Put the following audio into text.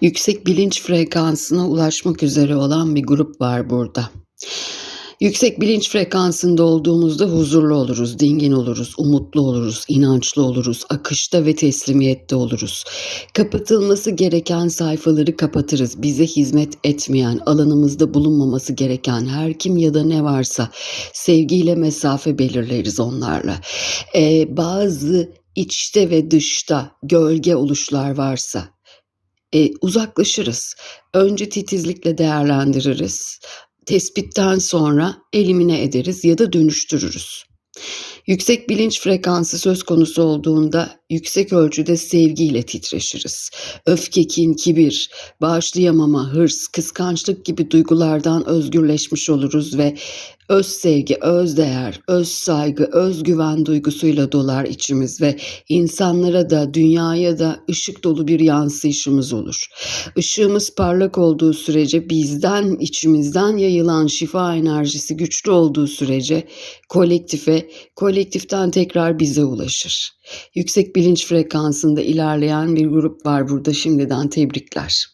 Yüksek bilinç frekansına ulaşmak üzere olan bir grup var burada. Yüksek bilinç frekansında olduğumuzda huzurlu oluruz, dingin oluruz, umutlu oluruz, inançlı oluruz, akışta ve teslimiyette oluruz. Kapatılması gereken sayfaları kapatırız. Bize hizmet etmeyen, alanımızda bulunmaması gereken her kim ya da ne varsa sevgiyle mesafe belirleriz onlarla. Ee, bazı içte ve dışta gölge oluşlar varsa e, uzaklaşırız. Önce titizlikle değerlendiririz. Tespitten sonra elimine ederiz ya da dönüştürürüz. Yüksek bilinç frekansı söz konusu olduğunda yüksek ölçüde sevgiyle titreşiriz. Öfke, kin, kibir, bağışlayamama, hırs, kıskançlık gibi duygulardan özgürleşmiş oluruz ve öz sevgi, öz değer, öz saygı, özgüven duygusuyla dolar içimiz ve insanlara da dünyaya da ışık dolu bir yansıyışımız olur. Işığımız parlak olduğu sürece bizden içimizden yayılan şifa enerjisi güçlü olduğu sürece kolektife, kolektiften tekrar bize ulaşır. Yüksek bilinç frekansında ilerleyen bir grup var burada şimdiden tebrikler.